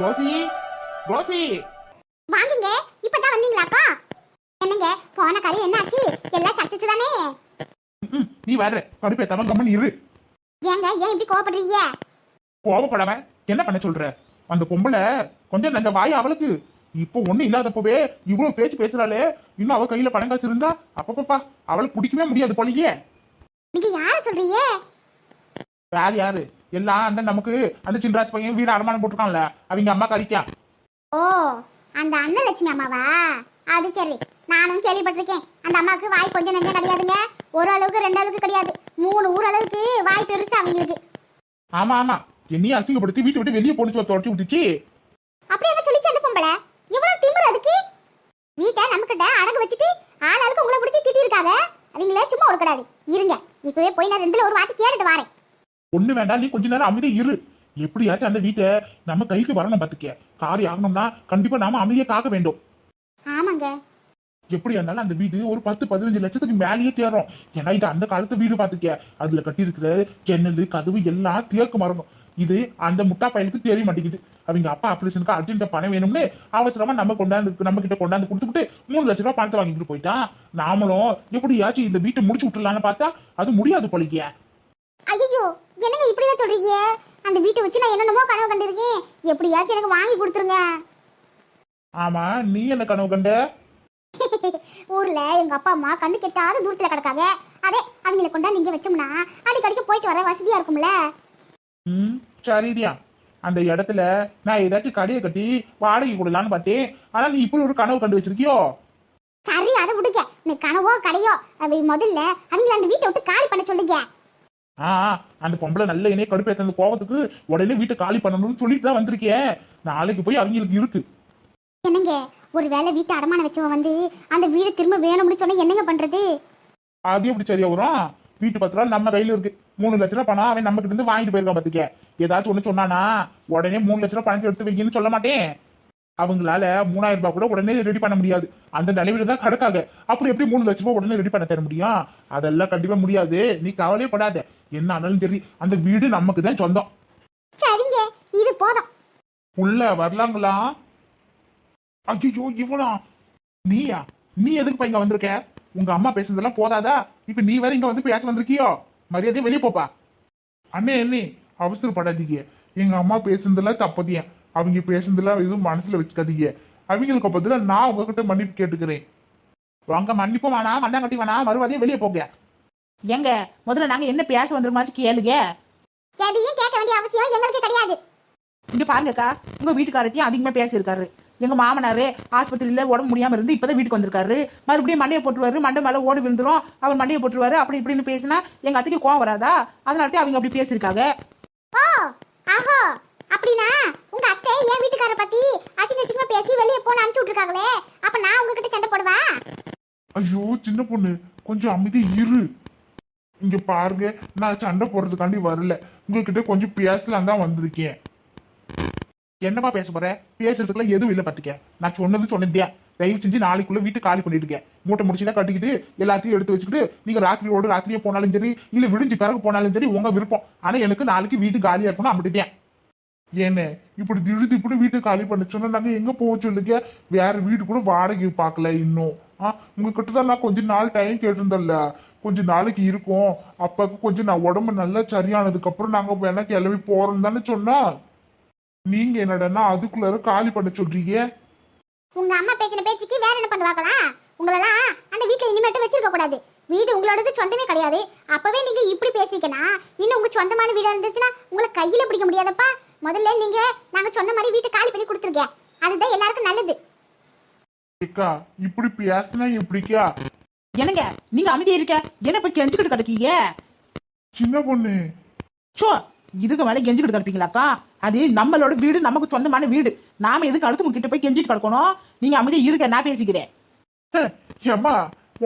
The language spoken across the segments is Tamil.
Rousey Rousey. வாங்குங்க இப்பதான் வந்தீங்களாக்கா என்னங்க போன கறி என்னாச்சு? எல்லாம் சச்சிச்சு தானே நீ வேற கடுப்பேத்தாம கம்மன் இரு. ஏங்க ஏன் இப்படி கோவப்படுறீங்க? கோவப்படாம என்ன பண்ண சொல்ற? அந்த பொம்பளை கொஞ்சம் அந்த வாய் அவளுக்கு. இப்போ ஒண்ணு இல்லாதப்பவே இவ்வளவு பேச்சு பேசுறாளே. இன்னும் அவ கையில பணம் காசு இருந்தா அப்பப்பா அவளுக்கு பிடிக்கவே முடியாது போலயே. நீங்க யார சொல்றீங்க? யார் யாரு? எல்லாம் அந்த நமக்கு அந்த சின்ராஜ் பையன் வீடு அடமானம் போட்டிருக்கான்ல அவங்க அம்மா கறிக்கா. ஓ அந்த அன்னலட்சுமி அம்மாவா? அது சரி. நானும் கேள்விப்பட்டிருக்கேன். அந்த அம்மாவுக்கு வாய் கொஞ்சம் நெஞ்சம் கிடையாதுங்க ஒரு அளவுக்கு ரெண்டு அளவுக்கு கிடையாது. மூணு ஊர் அளவுக்கு வாய் பெருசு அவங்களுக்கு ஆமா ஆமா. என்னையும் அசிங்கப்படுத்தி வீட்டை விட்டு வெளியே போட்டு தொடச்சி விட்டுச்சு. அப்படி என்ன சொல்லிச்சு அந்த பொம்பளை? இவ்வளவு திமிரு அதுக்கு? வீட்டை நம்மகிட்ட அடகு வச்சுட்டு ஆள் ஆளுக்கு உங்களை பிடிச்சி திட்டி இருக்காங்க அவங்கள சும்மா விடக்கூடாது இருங்க. இப்பவே போய் நான் ரெண்டுல ஒரு வார்த்தை கேட்டுட்டு வரேன். ஒண்ணு வேண்டாம் நீ கொஞ்ச நேரம் அமைதியா இரு. எப்படியாச்சும் அந்த வீட்டை நம்ம கைக்கு வரணும் பாத்துக்க. காரி ஆகணும்னா கண்டிப்பா நாம அமைதியா காக்க வேண்டும். ஆமாங்க. எப்படியா இருந்தாலும் அந்த வீடு ஒரு பத்து பதினஞ்சு லட்சத்துக்கு மேலேயே தேரும் ஏன்னா இது அந்த காலத்து வீடு பாத்துக்க. அதுல கட்டி இருக்கிற ஜன்னல் கதவு எல்லாம் தேக்கு மரணும் இது அந்த முட்டா பையனுக்கு தெரிய மாட்டேங்குது. அவங்க அப்பா ஆபரேஷனுக்கு அர்ஜென்ட்டா பணம் வேணும்னு அவசரமா நம்ம கொண்டாந்து நம்ம கிட்ட கொண்டாந்து கொடுத்துட்டு மூணு லட்ச ரூபாய் பணத்தை வாங்கிட்டு போயிட்டான் நாமளும் எப்படியாச்சும் இந்த வீட்டை முடிச்சு விட்டுலான்னு பார்த்தா அது முடியாது போலிக்க ஐயோ என்னங்க இப்படிதான் சொல்றீங்க? அந்த வீட்டை வச்சு நான் என்னென்னமோ கனவு கண்டிருக்கேன். எப்படியாச்சும் எனக்கு வாங்கி கொடுத்துருங்க. ஆமா நீ என்ன கனவு கண்ட? ஊர்ல எங்க அப்பா அம்மா கண்ணு கெட்டாத தூரத்துல கிடக்காங்க. அதே அவங்கள கொண்டாந்து இங்க வச்சோம்னா அடிக்கடிக்கு போயிட்டு வர வசதியா இருக்கும்ல. ம் சரிதியா அந்த இடத்துல நான் ஏதாச்சும் கடையை கட்டி வாடகை கொடுலான்னு பார்த்தேன். ஆனா நீ இப்படி ஒரு கனவு கண்டு வச்சிருக்கியோ? சரி அதை விடுங்க. நீ கனவோ கடையோ முதல்ல அவங்கள அந்த வீட்டை விட்டு காலி பண்ண சொல்லுங்க. ஆ அந்த பொம்பளை நல்ல என்னைய கடுப்பேத்த அந்த கோவத்துக்கு உடனே வீட்டை காலி பண்ணணும்னு சொல்லிட்டு தான் வந்திருக்கேன் நாளைக்கு போய் அவங்களுக்கு இருக்கு. என்னங்க? ஒரு வேளை வீட்டை அடமான வச்சவன் வந்து அந்த வீடு திரும்ப வேணும்னு சொன்னா என்னங்க பண்றது? அது எப்படி சரியா வரும் வீட்டு பத்து ரூபா நம்ம கையில இருக்கு. மூணு லட்ச ரூபா பணம் அவன் நம்ம கிட்ட இருந்து வாங்கிட்டு போயிருக்கான் பாத்துக்க. ஏதாச்சும் ஒண்ணு சொன்னானா உடனே மூணு லட்ச ரூபா பணத்தை எடுத்து வைக்கணும்னு சொல்ல மாட்டேன். அவங்களால மூணாயிரம் ரூபாய் கூட உடனே ரெடி பண்ண முடியாது. அந்த நிலைமையில தான் கிடக்காங்க. அப்புறம் எப்படி மூணு லட்ச ரூபாய் உடனே ரெடி பண்ண தர முடியும்? அதெல்லாம் கண்டிப்பா முடியாது. நீ கவலையே படாத. என்ன ஆனாலும் சரி அந்த வீடு நமக்கு தான் சொந்தம். சரிங்க இது போதும். உள்ள வரலாங்களா? ஐயோ இவனா? நீயா? நீ எதுக்கு இங்க வந்திருக்க? உங்க அம்மா பேசுனதெல்லாம் போதாதா? இப்ப நீ வேற இங்க வந்து பேச வந்திருக்கியோ? மரியாதையா வெளியே போப்பா. அண்ணே அண்ணே அவசரப்படாதீங்க. எங்க அம்மா பேசுனதெல்லாம் தப்பதியா. அவங்க பேசுனதெல்லாம் எதுவும் மனசுல வச்சுக்காதீங்க. அவங்களுக்கு பதிலா நான் உங்ககிட்ட மன்னிப்பு கேட்டுக்கிறேன். வாங்க மன்னிப்பும் வேணாம் மண்ணாங்கட்டி வேணாம் மறுவாதையும் வெளியே போங்க. ஏங்க முதல்ல நாங்க என்ன பேச வந்துருமாச்சு கேளுங்க. எதையும் கேட்க வேண்டிய அவசியம் எங்களுக்கு கிடையாது. இங்க பாருங்கக்கா உங்க வீட்டுக்காரத்தையும் அதிகமா பேசியிருக்காரு. எங்க மாமனாரு ஆஸ்பத்திரியில உடம்பு முடியாம இருந்து இப்பதான் வீட்டுக்கு வந்திருக்காரு. மறுபடியும் மண்டையை போட்டுருவாரு மண்டை மேல ஓடி விழுந்துரும். அவர் மண்டையை போட்டுருவாரு அப்படி இப்படின்னு பேசினா எங்க அத்தைக்கு கோவம் வராதா? அதனால அவங்க அப்படி பேசியிருக்காங்க. ஓ ஆஹோ அப்படின்னா உங்க அத்தை என் வீட்டுக்கார பத்தி அசிங்க அசிங்கமா பேசி வெளியே போன அனுப்பிச்சு விட்டுருக்காங்களே. அப்ப நான் உங்ககிட்ட சண்டை போடுவா? ஐயோ சின்ன பொண்ணு கொஞ்சம் அமைதி இரு. இங்க பாருங்க நான் சண்டை போடுறதுக்காண்டி வரல. உங்ககிட்ட கொஞ்சம் பேசலாம் தான் வந்திருக்கேன். என்னப்பா பேச போற? பேசுறதுக்குலாம் எதுவும் இல்லை பாத்துக்க. நான் சொன்னது சொன்னதே தயவு செஞ்சு நாளைக்குள்ள வீட்டு காலி பண்ணிடுங்க. மூட்டை முடிச்சுதான் கட்டிக்கிட்டு எல்லாத்தையும் எடுத்து வச்சுக்கிட்டு நீங்க ராத்திரியோட ராத்திரியே போனாலும் சரி இல்ல விடிஞ்சு பிறகு போனாலும் சரி உங்க விருப்பம். ஆனா எனக்கு நாளைக்கு வீட்டு காலியா இருக்கணும் அப்படிதான் ஏன்னு இப்படி திடீர் இப்படி வீட்டை காலி பண்ண சொன்னா நாங்க எங்க போக சொல்லுங்க? வேற வீடு கூட வாடகை பார்க்கல இன்னும். ஆ உங்ககிட்ட தான் நான் கொஞ்ச நாள் டைம் கேட்டிருந்தேன்ல. கொஞ்ச நாளைக்கு இருக்கும். அப்பாக்கு கொஞ்சம் நான் உடம்பு நல்லா சரியானதுக்கு அப்புறம் நாங்க வேணா கிளம்பி போறோம் தானே சொன்னா? நீங்க என்னடன்னா அதுக்குள்ளார காலி பண்ண சொல்றீங்க? உங்க அம்மா பேசின பேச்சுக்கு வேற என்ன பண்ணுவாங்களா உங்களெல்லாம் அந்த வீட்டுல இனிமேட்டு வச்சிருக்க கூடாது. வீடு உங்களோடது சொந்தமே கிடையாது. அப்பவே நீங்க இப்படி பேசிக்கனா இன்னும் உங்க சொந்தமான வீடா இருந்துச்சுன்னா உங்களை கையில பிடிக்க முடியாதப்பா. முதல்ல நீங்க நாங்க சொன்ன மாதிரி வீட்டை காலி பண்ணி கொடுத்துருக்கேன். அதுதான் எல்லாருக்கும் நல்லது. இப்படி பேசினா எப்படிக்கா? என்னங்க? நீங்க அமைதியா இருக்க? என்ன போய் கெஞ்சுக்கிட்டு கிடக்கீங்க? சின்ன பொண்ணு. சோ இதுக்கு மேல கெஞ்சுக்கிட்டு கிடப்பீங்களாக்கா? அது நம்மளோட வீடு நமக்கு சொந்தமான வீடு. நாம எதுக்கு அடுத்து கிட்ட போய் கெஞ்சிட்டு கிடக்கணும்? நீங்க அமைதியா இருக்க நான் பேசிக்கிறேன். ஏம்மா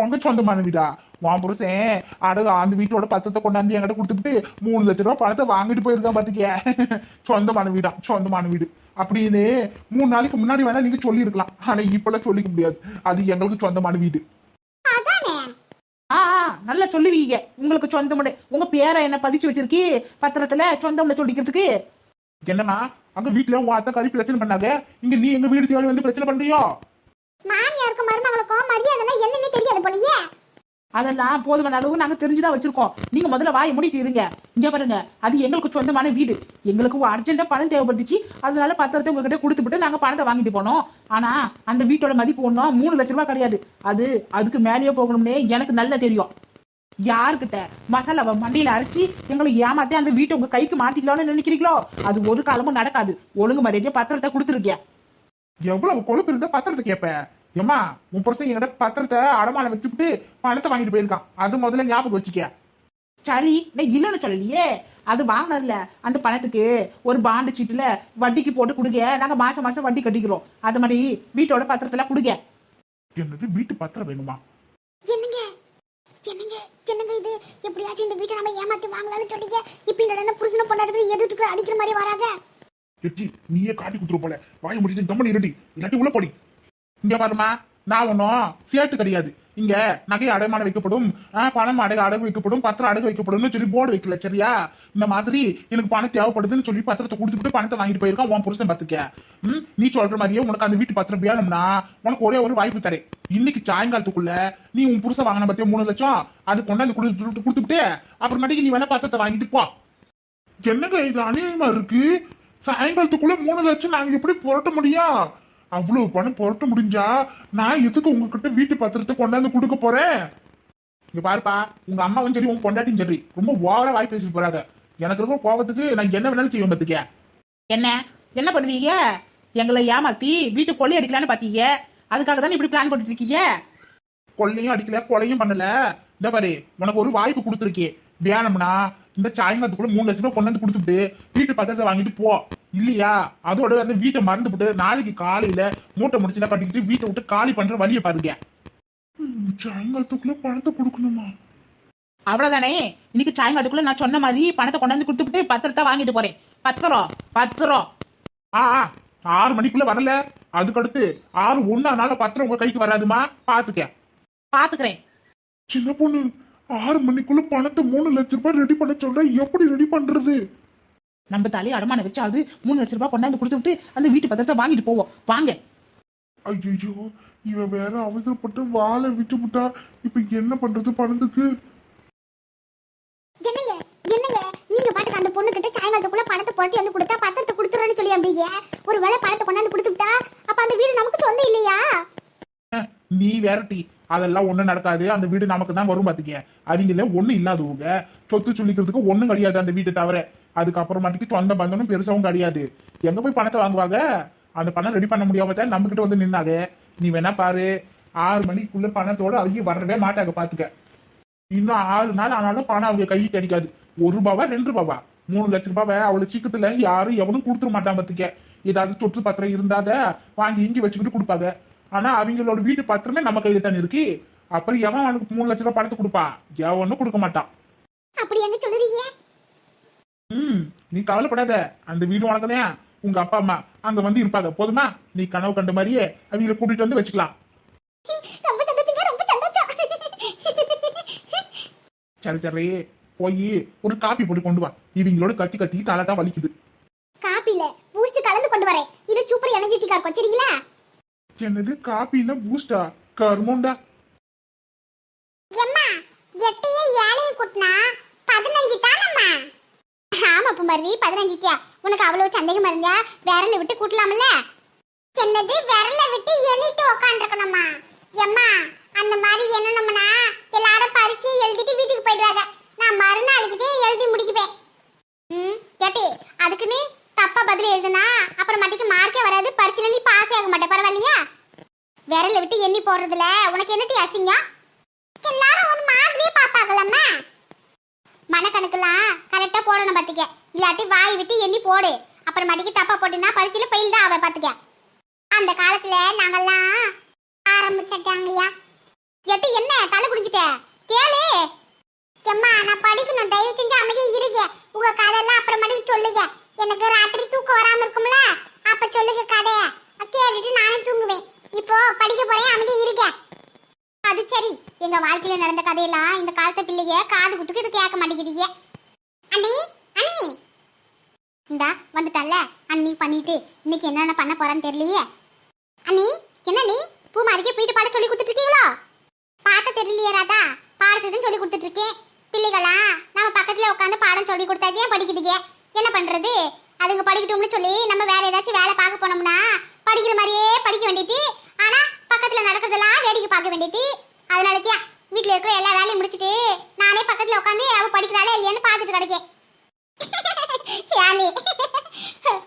உங்க சொந்தமான வீடா? உன் புருஷன் அடகு அந்த வீட்டோட பத்தத்தை கொண்டாந்து என்கிட்ட கொடுத்துட்டு மூணு லட்ச ரூபாய் பணத்தை வாங்கிட்டு போயிருக்கான் பாத்துக்க சொந்தமான வீடா? சொந்தமான வீடு. அப்படின்னு மூணு நாளைக்கு முன்னாடி வேணா நீங்க சொல்லியிருக்கலாம். ஆனா இப்பெல்லாம் சொல்லிக்க முடியாது. அது எங்களுக்கு சொந்தமான வீடு. நல்லா சொல்லுவீங்க. உங்களுக்கு சொந்தமுட உங்க பேரை என்ன பதிச்சு வச்சிருக்கி? பத்திரத்துல சொந்தம்ல சொல்லிக்கிறதுக்கு. என்னம்மா? அங்க வீட்டுல உன் அத்தை கறி பிரச்சனை பண்ணாங்க இங்க நீ எங்க வீடு தேடி வந்து பிரச்சனை பண்றியோ? மாமியாருக்கும் மருமகளுக்கும் மரியாதைனா என்னன்னே தெரியாது போலயே. அதெல்லாம் போதுமான அளவு நாங்க தெரிஞ்சுதான் வச்சிருக்கோம். நீங்க முதல்ல வாயை மூடிட்டு இருங்க. இங்க பாருங்க. அது எங்களுக்கு சொந்தமான வீடு. எங்களுக்கு அர்ஜென்ட்டா பணம் தேவைப்பட்டுச்சு அதனால பத்திரத்தை உங்ககிட்ட கொடுத்துட்டு நாங்க பணத்தை வாங்கிட்டு போனோம். ஆனா அந்த வீட்டோட மதிப்பு ஒன்றும் மூணு லட்ச ரூபாய் கிடையாது. அது அதுக்கு மேலேயே போகணும்னே எனக்கு நல்லா தெரியும். யாருக்கிட்ட மசாலாவை மண்டியில அரைச்சி எங்களை ஏமாத்தி அந்த வீட்டை உங்க கைக்கு மாத்திக்கலாம்னு நினைக்கிறீங்களோ? அது ஒரு காலமும் நடக்காது. ஒழுங்கு மரியாதையா பத்திரத்தை கொடுத்துருக்கேன் எவ்வளவு கொழுப்பு இருந்தா பத்திரத்தை கேப்ப? ஏம்மா உன் புருஷன் என்கிட்ட பத்திரத்தை அடமானம் வச்சுக்கிட்டு பணத்தை வாங்கிட்டு போயிருக்கான். அது முதல்ல ஞாபகம் வச்சுக்க. சரி நான் இல்லைன்னு சொல்லலையே. அது வாங்கினதுல அந்த பணத்துக்கு ஒரு பாண்டு சீட்டுல வட்டிக்கு போட்டு கொடுங்க. நாங்க மாசம் மாசம் வட்டி கட்டிக்கிறோம். அது மாதிரி வீட்டோட பத்திரத்துல கொடுங்க. என்னது வீட்டு பத்திரம் வேணுமா என்னங்க என்னங்க என்னங்க இது எப்படியாச்சும் இந்த வீட்டை நம்ம ஏமாத்தி வாங்கலாம்னு சொன்னீங்க இப்ப இந்த புருஷனை பொண்டாட்டி எதிர்த்துக்கு அடிக்கிற மாதிரி வராங்க? எச்சி நீயே காட்டி குத்துரு போல. வாய முடிஞ்சு கம்மன் இருடி. இல்லாட்டி உள்ள போடி. இங்க பாருமா நான் ஒன்னும் சேட்டு கிடையாது. இங்க நகை அடைமானம் வைக்கப்படும் பணம் அடகு அடகு வைக்கப்படும் பத்திரம் அடகு வைக்கப்படும்னு சொல்லி போர்டு வைக்கல சரியா? இந்த மாதிரி எனக்கு பணம் தேவைப்படுதுன்னு சொல்லி பத்திரத்தை கொடுத்துட்டு பணத்தை வாங்கிட்டு போயிருக்கான் உன் புருஷன் பார்த்துக்க. நீ சொல்ற மாதிரியே உனக்கு அந்த வீட்டு பத்திரம் வேணும்னா உனக்கு ஒரே ஒரு வாய்ப்பு தரேன். இன்னைக்கு சாயங்காலத்துக்குள்ள நீ உன் புருஷ வாங்கின பத்தியா மூணு லட்சம்? அது கொண்டாந்து கொடுத்து கொடுத்துட்டு அப்புறமேட்டுக்கு நீ வேணா பத்திரத்தை வாங்கிட்டு போ. என்னங்க இது அநியாயமா இருக்கு? சாயங்காலத்துக்குள்ள மூணு லட்சம் நாங்க எப்படி புரட்ட முடியும்? அவ்வளவு பணம் புரட்ட முடிஞ்சா நான் எதுக்கு உங்ககிட்ட வீட்டு பத்திரத்தை கொண்டாந்து கொடுக்க போறேன்? இங்க பாருப்பா உங்க அம்மாவும் சரி உங்க பொண்டாட்டியும் சரி ரொம்ப ஓவரா வாய் பேசிட்டு போறாங்க. எனக்கு ரொம்ப கோபத்துக்கு நான் என்ன வேணாலும் செய்வேன் பத்துக்க. என்ன? என்ன பண்ணுவீங்க? எங்களை ஏமாத்தி வீட்டு கொள்ளை அடிக்கலான்னு பாத்தீங்க. அதுக்காக தானே இப்படி பிளான் பண்ணிட்டு இருக்கீங்க கொள்ளையும் அடிக்கல கொலையும் பண்ணல. இந்த பாரு உனக்கு ஒரு வாய்ப்பு கொடுத்துருக்கே. வேணும்னா இந்த சாயங்காலத்துக்குள்ள மூணு லட்சம் ரூபாய் கொண்டாந்து கொடுத்துட்டு வீட்டு பத்திரத்தை வாங்கிட்டு போ. இல்லையா? அதோட அந்த வீட்டை மறந்துவிட்டு நாளைக்கு காலையில மூட்டை முடிச்சுலாம் கட்டிக்கிட்டு வீட்டை விட்டு காலி பண்ற வழியை பாருங்க. சாயங்காலத்துக்குள்ள பணத்தை கொடுக்கணுமா? அவ்வளவுதானே? இன்னைக்கு சாயங்காலத்துக்குள்ள நான் சொன்ன மாதிரி பணத்தை கொண்டாந்து கொடுத்துட்டு பத்திரத்தை வாங்கிட்டு போறேன். பத்திரம் பத்திரம். ஆ ஆ, ஆறு மணிக்குள்ள வரல. அதுக்கடுத்து ஆறு ஒன்னானால பத்திரம் உங்க கைக்கு வராதுமா? பாத்துக்க. பாத்துக்கிறேன். சின்ன பொண்ணு ஆறு மணிக்குள்ள பணத்தை மூணு லட்சம் ரூபாய் ரெடி பண்ண சொல்ற. எப்படி ரெடி பண்றது? நம்ம தலையை அடமானம் வச்சாது மூணு லட்ச ரூபாய் கொண்டாந்து கொடுத்துட்டு அந்த வீட்டு பத்திரத்தை வாங்கிட்டு போவோம். வாங்க. ஐயோ இவன் வேற அவசரப்பட்டு வாழை விட்டு விட்டா. இப்ப என்ன பண்றது பணத்துக்கு? என்னங்க? என்னங்க? நீங்க பொண்ணு கிட்ட சாயங்காலத்துக்குள்ள பணத்தை புரட்டி வந்து கொடுத்தா பத்திரத்தை கொடுத்துறேன்னு சொல்லி அம்பிங்க ஒரு வேளை பணத்தை கொண்டாந்து கொடுத்துட்டா அப்ப அந்த வீடு நமக்கு சொந்தம் இல்லையா? நீ வேறட்டி அதெல்லாம் ஒண்ணும் நடக்காது. அந்த வீடு நமக்கு தான் வரும் பாத்துக்க. அவங்கள ஒண்ணும் இல்லாதவங்க. சொத்து சொல்லிக்கிறதுக்கு ஒண்ணும் கிடையாது அந்த வீட்டை தவிர. அதுக்கப்புறமாட்டிக்கு சொந்த பந்தனும் பெருசாவும் கிடையாது. எங்க போய் பணத்தை வாங்குவாங்க? அந்த பணம் ரெடி பண்ண முடியாம தான் நம்ம கிட்ட வந்து நின்னாங்க. நீ வேணா பாரு. ஆறு மணிக்குள்ள பணத்தோட அவங்க வரவே மாட்டாங்க பாத்துக்க. இன்னும் ஆறு நாள் ஆனாலும் பணம் அவங்க கைக்கு கிடைக்காது. ஒரு ரூபாவா ரெண்டு ரூபாவா? மூணு லட்ச ரூபாவை அவ்வளவு சீக்கிரத்துல யாரும் எவனும் கொடுத்துட மாட்டான் பாத்துக்க. ஏதாவது சொத்து பத்திரம் இருந்தாத வாங்கி இங்கி வச்சுக்கிட்டு கொடுப்பாங்க ஆனா அவங்களோட வீட்டு பத்திரமே நம்ம கையில தானே இருக்கு. அப்புறம் எவன் அவனுக்கு மூணு லட்ச ரூபாய் பணத்தை கொடுப்பான்? எவனும் கொடுக்க மாட்டான். அப்படி என்ன சொல்றீங்க ம் நீ கவலைப்படாத. அந்த வீடு உனக்குதான் உங்க அப்பா அம்மா அங்க வந்து இருப்பாங்க. போதுமா? நீ கனவு கண்ட மாதிரியே அவங்கள கூட்டிட்டு வந்து வச்சுக்கலாம். சரி சரி. போய் ஒரு காப்பி போட்டு கொண்டு வா. இவங்களோட கத்தி கத்தி தலை தான் வலிக்குது. காப்பில பூஸ்ட் கலந்து கொண்டு வரேன். இது சூப்பர் எனர்ஜெட்டிக்கா இருக்கும் சரிங்களா? என்னது காப்பில பூஸ்டா கருமோண்டா? எம்மா எட்டையே ஏழையும் கூட்டினா பதினஞ்சு தானம்மா? ஆமா புமர்வி பதினஞ்சுத்தியா உனக்கு அவ்வளவு சந்தேகம் இருந்தா விரல விட்டு கூட்டலாம்ல? என்னது விரல விட்டு எண்ணிட்டு உக்காந்துருக்கணுமா? எம்மா அந்த மாதிரி எண்ணணும்னா எல்லாரும் பரிச்சு எழுதிட்டு வீட்டுக்கு போயிடுவாங்க. நான் மறுநாளைக்குதே எழுதி முடிக்குவேன். ம் கேட்டி அதுக்குன்னு தப்பா பதில் எழுதுனா அப்புறம் மட்டுக்கு மார்க்கே வராது பரிச்சுல நீ பாஸ் ஆக மாட்டே பரவாயில்லையா? விரல விட்டு எண்ணி போடுறதுல உனக்கு என்னட்டி அசிங்கம்? எல்லாரும் ஒரு மாதிரியே பாப்பாங்களாம்மா மனக்கணக்கெல்லாம் கரெக்டா போடணும் பாத்துக்க. இல்லாட்டி வாய் விட்டு எண்ணி போடு. அப்புறம் மடிக்கு தப்பா போட்டினா பரிசையில பயில் தான் அவ பாத்துக்க. அந்த காலத்துல நாங்கெல்லாம் ஆரம்பிச்சிட்டாங்கய்யா. எட்டு என்ன? தலை குடிஞ்சிட்ட கேளு. எம்மா நான் படிக்கணும். தயவு செஞ்சு அமைதியா இருங்க. உங்க கதையெல்லாம் அப்புறமேட்டுக்கு சொல்லுங்க. எனக்கு ராத்திரி தூக்கம் வராம இருக்கும்ல? அப்ப சொல்லுங்க கதைய. கேட்டுட்டு நானே தூங்குவேன். இப்போ படிக்க போறேன். அமைதியா இருங்க. அது சரி. எங்க வாழ்க்கையில நடந்த கதையெல்லாம் இந்த காலத்து பிள்ளைய காது குத்துக்கு இது கேட்க மாட்டேங்குதுங்க. அண்ணி அண்ணி. இந்தா வந்துட்டல்ல பண்ணிட்டு இன்னைக்கு என்னென்ன பண்ண போறான்னு தெரியலையே? அண்ணி என்ன நீ பூ மாறிக்கே போயிட்டு பாட சொல்லி கொடுத்துட்டு இருக்கீங்களோ? பார்த்த தெரியலையே ராதா. பாடத்துன்னு சொல்லி கொடுத்துட்டு இருக்கேன். பிள்ளைகளா? நம்ம பக்கத்துல உட்காந்து பாடம் சொல்லி கொடுத்தாதே ஏன் படிக்குதுங்க? என்ன பண்றது? அதுங்க படிக்கட்டும்னு சொல்லி நம்ம வேற ஏதாச்சும் வேலை பார்க்க போனோம்னா படிக்கிற மாதிரியே படிக்க வேண்டியது. ஆனா பக்கத்துல நடக்கிறதெல்லாம் வேடிக்கை பார்க்க வேண்டியது. அதனால தான் வீட்டுல இருக்கிற எல்லா வேலையும் முடிச்சிட்டு நானே பக்கத்துல உட்காந்து அவ படிக்கிறாளே இல்லையான்னு பார்த்துட்டு கிடைக்கேன். யானே.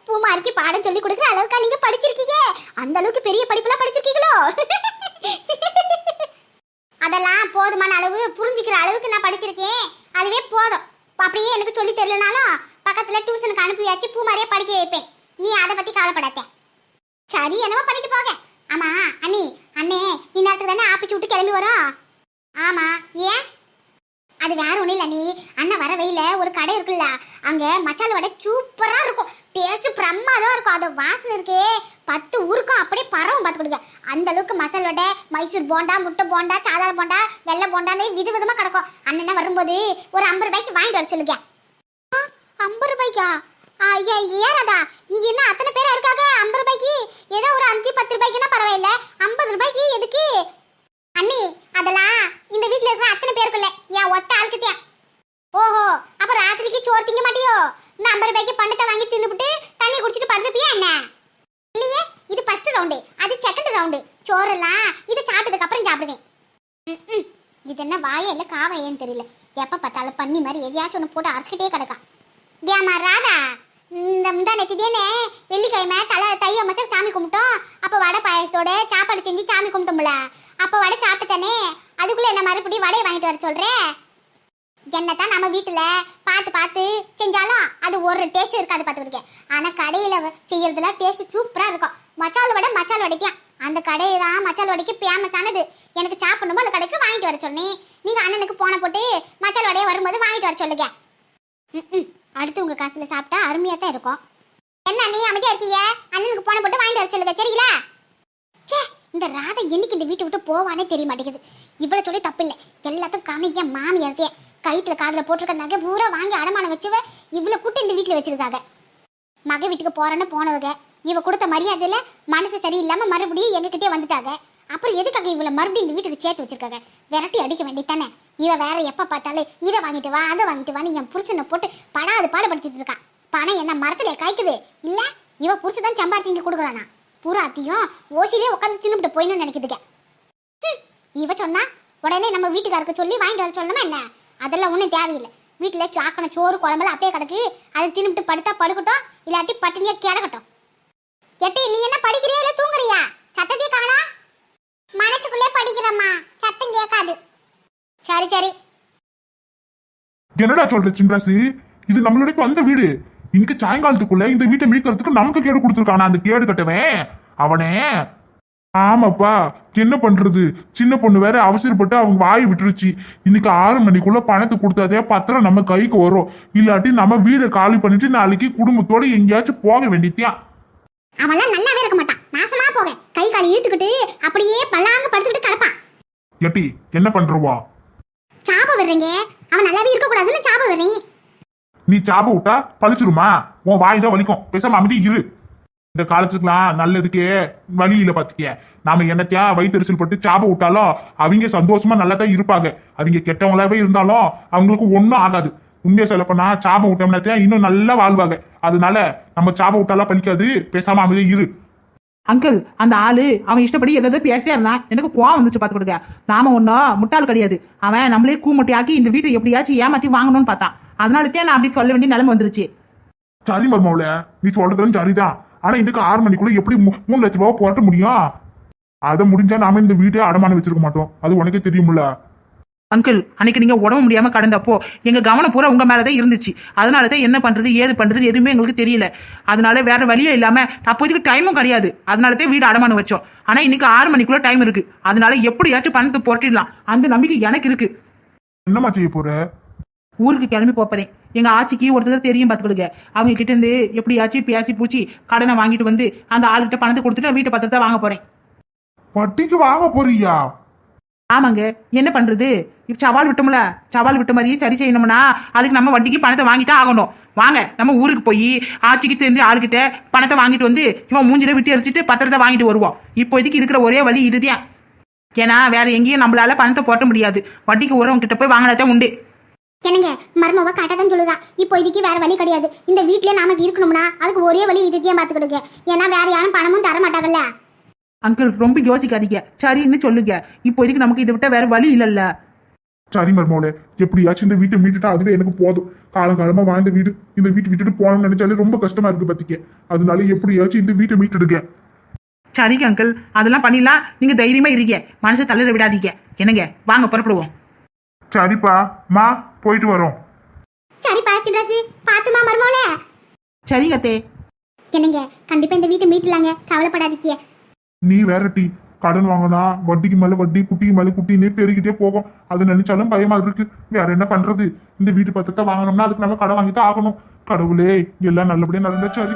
பூமாரிக்கு பாடம் சொல்லி கொடுக்குற அளவுக்கா நீங்க படிச்சிருக்கீங்க. அந்த அளவுக்கு பெரிய படிப்புலாம் படிச்சிருக்கீங்களோ? அதெல்லாம் போதுமான அளவு புரிஞ்சுக்கிற அளவுக்கு நான் படிச்சிருக்கேன். அதுவே போதும். அப்படியே எனக்கு சொல்லி தெரியலனாலும் பக்கத்துல டியூஷனுக்கு அனுப்பியாச்சு பூமாரியே படிக்க வைப்பேன். நீ அதை பத்தி கவலைப்படாத. சரி என்னவோ பண்ணிட்டு போக. ஆமா அண்ணி அண்ணே இந்நேரத்துக்கு தானே ஆப்பிச்சு விட்டு கிளம்பி வரோம்? ஆமா ஏன்? அது வேற ஒண்ணும் இல்ல நீ. அண்ணன் வர வெயில ஒரு கடை இருக்குல்ல அங்க மசாலா வடை சூப்பரா இருக்கும். டேஸ்ட் பிரமாதமா இருக்கும். அது வாசனை இருக்கே. பத்து ஊருக்கும் அப்படியே பரவும் பார்த்து கொடுங்க. அந்த அளவுக்கு மசால் வடை மைசூர் போண்டா முட்டை போண்டா சாதாரண போண்டா வெள்ளை போண்டான்னு வித விதமா கிடக்கும். அண்ணன் வரும்போது ஒரு ஐம்பது ரூபாய்க்கு வாங்கிட்டு வர சொல்லுங்க. ஐம்பது ரூபாய்க்கா? ஐயா ஏறாதா? இங்க என்ன அத்தனை பேரா இருக்காங்க? ஐம்பது ரூபாய்க்கு? ஏதோ ஒரு அஞ்சு பத்து ரூபாய்க்குன்னா பரவாயில்ல. ஐம்பது ரூபாய்க்கு எதுக்கு? அண்ணி அதெல்லாம் இந்த வீட்ல இருக்கிற அத்தனை பேருக்குள்ள. என் ஒத்த ஆளுக்குத்தியா ஓஹோ அப்ப ராத்திரிக்கு சோறு திங்க மாட்டியோ? இந்த ஐம்பது ரூபாய்க்கு பண்டத்தை வாங்கி தின்னுபிட்டு தண்ணி குடிச்சிட்டு படுத்துப்பியா என்ன? இல்லையே இது ஃபர்ஸ்ட் ரவுண்டு அது செகண்ட் ரவுண்டு சோறெல்லாம் இது சாப்பிட்டதுக்கு அப்புறம் சாப்பிடுவேன். இது என்ன வாயா இல்லை காவையன்னு தெரியல. எப்ப பார்த்தாலும் பண்ணி மாதிரி எதையாச்சும் ஒன்று போட்டு அரைச்சிக்கிட்டே கிடக்கா. ஏமா ராதா. இந்த முந்தா நேற்று வெள்ளிக்கிழமை தலை தை அமாசம் சாமி கும்பிட்டோம். அப்போ வடை பாயசத்தோட சாப்பாடு செஞ்சு சாமி கும்பிட்டோம்ல. அப்போ வடை சாப்பிட்டுத்தானே அதுக்குள்ள என்ன மறுபடியும் வடையை வாங்கிட்டு வர சொல்றேன் என்னதான் நம்ம வீட்டுல பார்த்து பார்த்து செஞ்சாலும் அது ஒரு டேஸ்ட் இருக்காது பார்த்துக்கிட்டேன் ஆனா கடையில செய்யறதுல டேஸ்ட் சூப்பரா இருக்கும். மச்சால் வடை மச்சால் வடைக்கும் அந்த கடை தான் மச்சால் வடைக்கு ஃபேமஸ் ஆனது. எனக்கு சாப்பிடணுமோ அந்த கடைக்கு வாங்கிட்டு வர சொன்னேன். நீங்க அண்ணனுக்கு போன போட்டு மச்சால் வடையை வரும்போது வாங்கிட்டு வர சொல்லுங்க. ம் அடுத்து உங்க காசுல சாப்பிட்டா அருமையா தான் இருக்கும். என்ன நீ அமைதியா இருக்கீங்க அண்ணனுக்கு போன போட்டு வாங்கிட்டு வர சொல்லுங்க. சரிங்களா? இந்த ராதை என்னைக்கு இந்த வீட்டை விட்டு போவானே தெரிய மாட்டேங்குது. இவ்வளோ சொல்லி தப்பு இல்லை எல்லாத்தையும் காரணம் என் மாமியார் தான் கயிற்றுல போட்டிருக்க நகை பூரா வாங்கி அடமானம் வச்சுவ இவ்வளோ கூட்டு இந்த வீட்டில் வச்சிருக்காங்க. மக வீட்டுக்கு போறேன்னு போனவங்க. இவ கொடுத்த மரியாதையில் மனசு சரியில்லாமல் மறுபடியும் எங்ககிட்டயே வந்துட்டாங்க. அப்புறம் எதுக்காக இவ்வளோ மறுபடியும் இந்த வீட்டுக்கு சேர்த்து வச்சிருக்காங்க? விரட்டி அடிக்க வேண்டியதானே இவ வேற எப்ப பார்த்தாலும் இதை வாங்கிட்டு வா அதை வாங்கிட்டு வான்னு என் புருஷனை போட்டு படாது பாடுபடுத்திட்டு இருக்கான் பணம் என்ன மரத்துல காய்க்குது? இல்ல இவ புருஷன் தான் சம்பாத்தி இங்கே கொடுக்குறானா? பூராத்தியும் ஓசிலே உட்காந்து தின்னுபிட்டு போயின்னு நினைக்குதுங்க இவ சொன்னா உடனே நம்ம வீட்டுக்காருக்கு சொல்லி வாங்கிட்டு வர சொல்லணுமா என்ன? அதெல்லாம் ஒன்றும் தேவையில்லை. வீட்டில் சாக்கணும் சோறு குழம்புல அப்படியே கிடக்கு. அதை தின்னுட்டு படுத்தா படுக்கட்டும் இல்லாட்டி பட்டினியா கிடக்கட்டும். எட்டி நீ என்ன படிக்கிறியா இல்லை தூங்குறியா? சத்தத்தையே காணா. மனசுக்குள்ளே படிக்கிறம்மா. சத்தம் கேட்காது. சரி சரி. என்னடா சொல்ற சின்ராசு? இது நம்மளுடைய சொந்த வீடு. இன்னைக்கு சாயங்காலத்துக்குள்ள இந்த வீட்டை மீட்கிறதுக்கு நமக்கு கேடு கொடுத்துருக்கானா அந்த கேடு கட்டவன் அவனே. ஆமாப்பா. என்ன பண்றது? சின்ன பொண்ணு வேற அவசரப்பட்டு அவங்க வாயை விட்டுருச்சு. இன்னைக்கு ஆறு மணிக்குள்ள பணத்தை கொடுத்தாதே பத்திரம் நம்ம கைக்கு வரும். இல்லாட்டி நம்ம வீடை காலி பண்ணிட்டு நாளைக்கு குடும்பத்தோட எங்கேயாச்சும் போக வேண்டியத்தியா அவன்லாம் நல்லாவே இருக்க மாட்டான். நாசமா போக கை கால் இழுத்துக்கிட்டு அப்படியே பல்லாங்க படுத்துக்கிட்டு கிடப்பான். எட்டி என்ன பண்றவா? சாபம் வர்றீங்க அவன் நல்லாவே இருக்க கூடாதுன்னு சாபம் வர்றீங்க நீ சாப விட்டா பழிச்சிருமா? உன் வாய் தான் வலிக்கும். பேசாம அமைதி இரு. இந்த காலத்துக்குலாம் நல்லதுக்கே வழி இல்லை பாத்துக்க. நாம என்னத்தையா வயிற்றுச்சல் பட்டு சாப விட்டாலும் அவங்க சந்தோஷமா நல்லா தான் இருப்பாங்க. அவங்க கெட்டவங்களாவே இருந்தாலும் அவங்களுக்கு ஒன்றும் ஆகாது. உண்மையை சொல்லப்போனா போனா சாப இன்னும் நல்லா வாழ்வாங்க. அதனால நம்ம சாப விட்டாலாம் பலிக்காது பேசாம அமைதி இரு. அங்கிள் அந்த ஆளு அவன் இஷ்டப்படி ஏதாவது பேசியா இருந்தான். எனக்கு கோவம் வந்துச்சு பார்த்து கொடுக்க நாம ஒன்னும் முட்டாள் கிடையாது. அவன் நம்மளே கூமுட்டையாக்கி இந்த வீட்டை எப்படியாச்சும் ஏமாத்தி வாங்கணும்னு பார்த்தான். அதனால தான் நான் அப்படி சொல்ல வேண்டிய நிலைமை வந்துருச்சு. சரி மர்மவுல நீ சொல்றதும் சரிதான் ஆனா இன்னைக்கு ஆறு மணிக்குள்ள எப்படி மூணு லட்ச ரூபாய் போட்ட முடியும்? அதை முடிஞ்சா நாம இந்த வீட்டை அடமானம் வச்சிருக்க மாட்டோம். அது உனக்கே தெரியும்ல. அங்கிள் அன்னைக்கு நீங்க உடம்பு முடியாம கடந்தப்போ எங்க கவனம் பூரா உங்க மேலதான் இருந்துச்சு. அதனால தான் என்ன பண்றது ஏது பண்றது எதுவுமே எங்களுக்கு தெரியல. அதனால வேற வழியே இல்லாம அப்போதைக்கு டைமும் கிடையாது. அதனால தான் வீடு அடமானம் வச்சோம். ஆனா இன்னைக்கு ஆறு மணிக்குள்ள டைம் இருக்கு. அதனால எப்படியாச்சும் பணத்தை போட்டிடலாம் அந்த நம்பிக்கை எனக்கு இருக்கு. என்னம்மா செய்ய போற? ஊருக்கு கிளம்பி போப்பறேன் எங்க ஆச்சிக்கு ஒருத்தர் தெரியும் பாத்துக்கிடுங்க அவங்க கிட்ட இருந்து எப்படியாச்சும் பேசி பூச்சி கடனை வாங்கிட்டு வந்து அந்த ஆளுகிட்ட பணத்தை கொடுத்துட்டு வீட்டு பத்திரத்தை வாங்க போறேன். வட்டிக்கு வாங்க போறியா? ஆமாங்க. என்ன பண்றது? இப்ப சவால் விட்டோம்ல. சவால் விட்ட மாதிரியே சரி செய்யணும்னா அதுக்கு நம்ம வட்டிக்கு பணத்தை வாங்கித்தான் ஆகணும். வாங்க நம்ம ஊருக்கு போய் ஆட்சிக்கு தெரிஞ்ச ஆளுகிட்ட பணத்தை வாங்கிட்டு வந்து இவன் மூஞ்சில விட்டு அடிச்சிட்டு பத்திரத்தை வாங்கிட்டு வருவோம் இப்போதைக்கு இருக்கிற ஒரே வழி இதுதான். ஏன்னா வேற எங்கேயும் நம்மளால பணத்தை போட்ட முடியாது. வட்டிக்கு உரம் கிட்ட போய் வாங்கினதான் உண்டு. என்னங்க மருமவ கரெக்டாக தான் சொல்லுதா? இப்போ இதுக்கு வேற வழி கிடையாது. இந்த வீட்லயே நாம இருக்கணும்னா அதுக்கு ஒரே வழி இதுத்தையும் பார்த்துக்கிடுங்க. ஏன்னா வேற யாரும் பணமும் தர மாட்டாங்கல்ல அங்கிள் ரொம்ப யோசிக்காதீங்க. சரின்னு சொல்லுங்க. இப்போதைக்கு நமக்கு இதை விட்ட வேற வழி இல்லைல்ல. சரி மருமோளே எப்படியாச்சும் இந்த வீட்டை மீட்டுட்டா அதுவே எனக்கு போதும். காலங்காலமா வாழ்ந்த வீடு இந்த வீட்டை விட்டுட்டு போகணும்னு நினைச்சாலே ரொம்ப கஷ்டமா இருக்கு பத்திக்க. அதனால எப்படியாச்சும் இந்த வீட்டை மீட்டுடுங்க. சரிங்க அங்கிள். அதெல்லாம் பண்ணிடலாம். நீங்க தைரியமா இருங்க. மனசை தளர விடாதீங்க. என்னங்க? வாங்க புறப்படுவோம். சரிப்பா மா போயிட்டு வரோம். சரிப்பா சின்ராசு. பாத்துமா மருமவளே சரி அத்தே. என்னங்க கண்டிப்பா இந்த வீட்டை மீட்டலாங்க. கவலைப்படாதீங்க. நீ வேற டீ கடன் வாங்கினா வட்டிக்கு மேல வட்டி குட்டிக்கு மேல குட்டின்னு பெருகிட்டே போகும். அது நினைச்சாலும் பயமா இருக்கு. வேற என்ன பண்றது? இந்த வீட்டு பத்திரத்தை வாங்கணும்னா அதுக்கு நம்ம கடன் வாங்கித்தான் ஆகணும். கடவுளே எல்லாம் நல்லபடியா நடந்தா சரி.